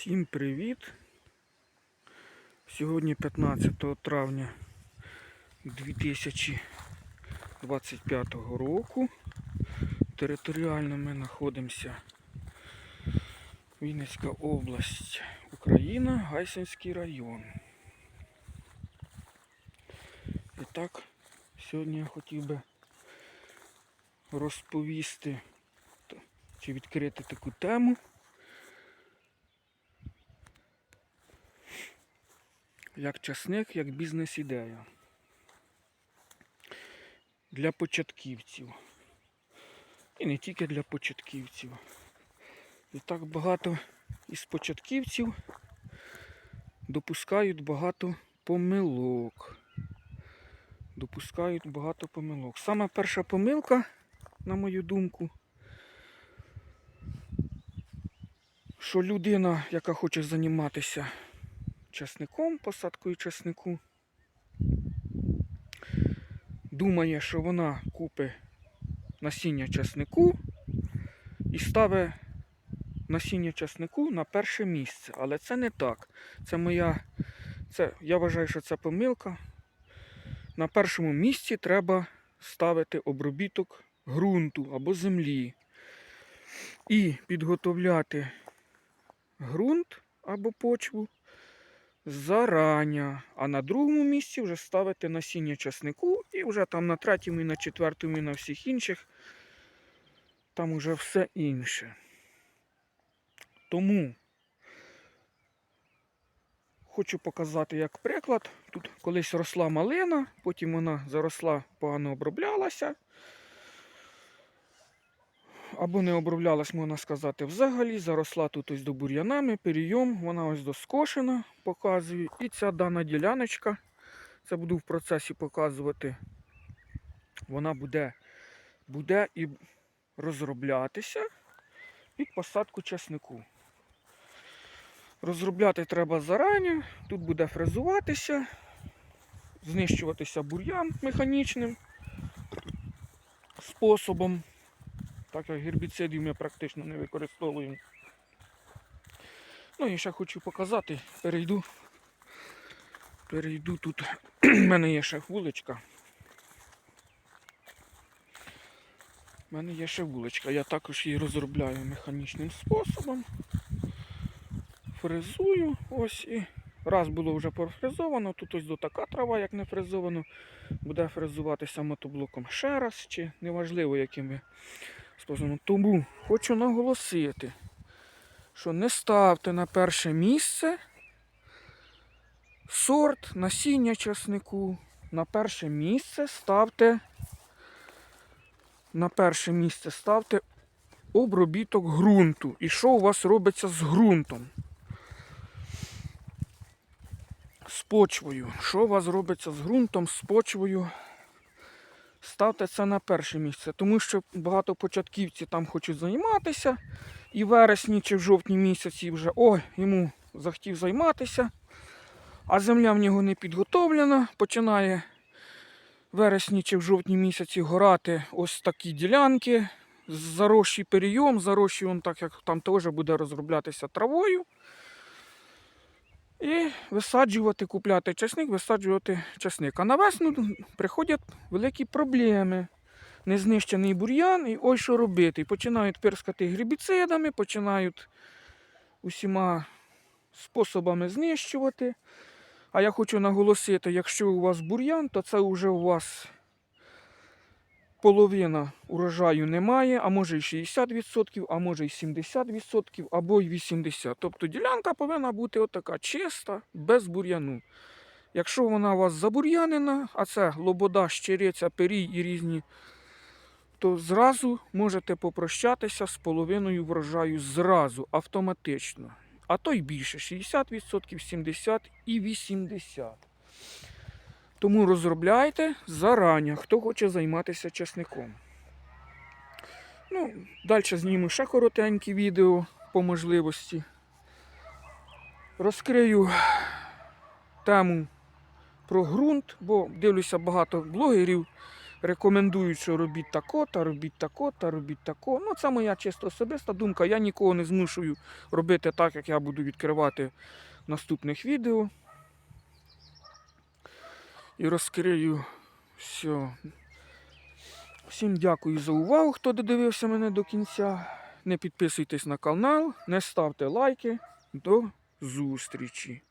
Всім привіт! Сьогодні 15 травня 2025 року. Територіально ми знаходимося Вінницька область, Україна, Гайсинський район. І так, сьогодні я хотів би розповісти чи відкрити таку тему. Як часник, як бізнес-ідея. Для початківців. І не тільки для початківців. І так багато із початківців допускають багато помилок. Допускають багато помилок. Сама перша помилка, на мою думку, що людина, яка хоче займатися часником, посадкою часнику. Думає, що вона купить насіння часнику і ставить насіння часнику на перше місце. Але це не так. Це моя. Це, я вважаю, що це помилка. На першому місці треба ставити обробіток ґрунту або землі. І підготовляти ґрунт або почву зарання. А на другому місці вже ставити насіння часнику і вже там на третьому і на четвертому і на всіх інших. Там уже все інше. Тому хочу показати як приклад. Тут колись росла малина, потім вона заросла, погано оброблялася. Або не оброблялась, можна сказати, взагалі. Заросла тут ось до бур'янами, перейом, вона ось доскошена, показую. І ця дана діляночка, це буду в процесі показувати, вона буде, буде і розроблятися під посадку часнику. Розробляти треба зарані, тут буде фрезуватися, знищуватися бур'ян механічним способом так як гербіцидів ми практично не використовуємо. Ну і ще хочу показати, перейду. Перейду тут. У мене є ще вуличка. У мене є ще вуличка. Я також її розробляю механічним способом. Фрезую ось і раз було вже профрезовано, тут ось до така трава, як не фрезовано, буде фрезуватися мотоблоком ще раз, чи неважливо, яким ви способом. Тому хочу наголосити, що не ставте на перше місце сорт насіння часнику. На перше місце ставте на перше місце ставте обробіток ґрунту. І що у вас робиться з ґрунтом? З почвою. Що у вас робиться з ґрунтом, з почвою? Ставте це на перше місце, тому що багато початківців там хочуть займатися. І в вересні чи в жовтні місяці вже ой, йому захотів займатися, а земля в нього не підготовлена. Починає в вересні чи в жовтні місяці горати ось такі ділянки. Зарощий перейом, зарощий он так як там теж буде розроблятися травою. І висаджувати, купляти часник, висаджувати часник. А на весну приходять великі проблеми. Незнищений бур'ян, і ой що робити. Починають пирскати грибіцидами, починають усіма способами знищувати. А я хочу наголосити, якщо у вас бур'ян, то це вже у вас половина урожаю немає, а може і 60%, а може і 70%, або й 80%. Тобто ділянка повинна бути отака чиста, без бур'яну. Якщо вона у вас забур'янена, а це лобода, щириця, перій і різні, то зразу можете попрощатися з половиною врожаю зразу, автоматично. А то й більше 60%, 70% і 80%. Тому розробляйте зарані, хто хоче займатися часником. Ну, далі зніму ще коротенькі відео по можливості. Розкрию тему про ґрунт, бо дивлюся багато блогерів рекомендують, що робіть тако, та робіть тако, та робіть тако. Ну, це моя чисто особиста думка. Я нікого не змушую робити так, як я буду відкривати в наступних відео. І розкрию все. Всім дякую за увагу, хто додивився мене до кінця. Не підписуйтесь на канал, не ставте лайки. До зустрічі!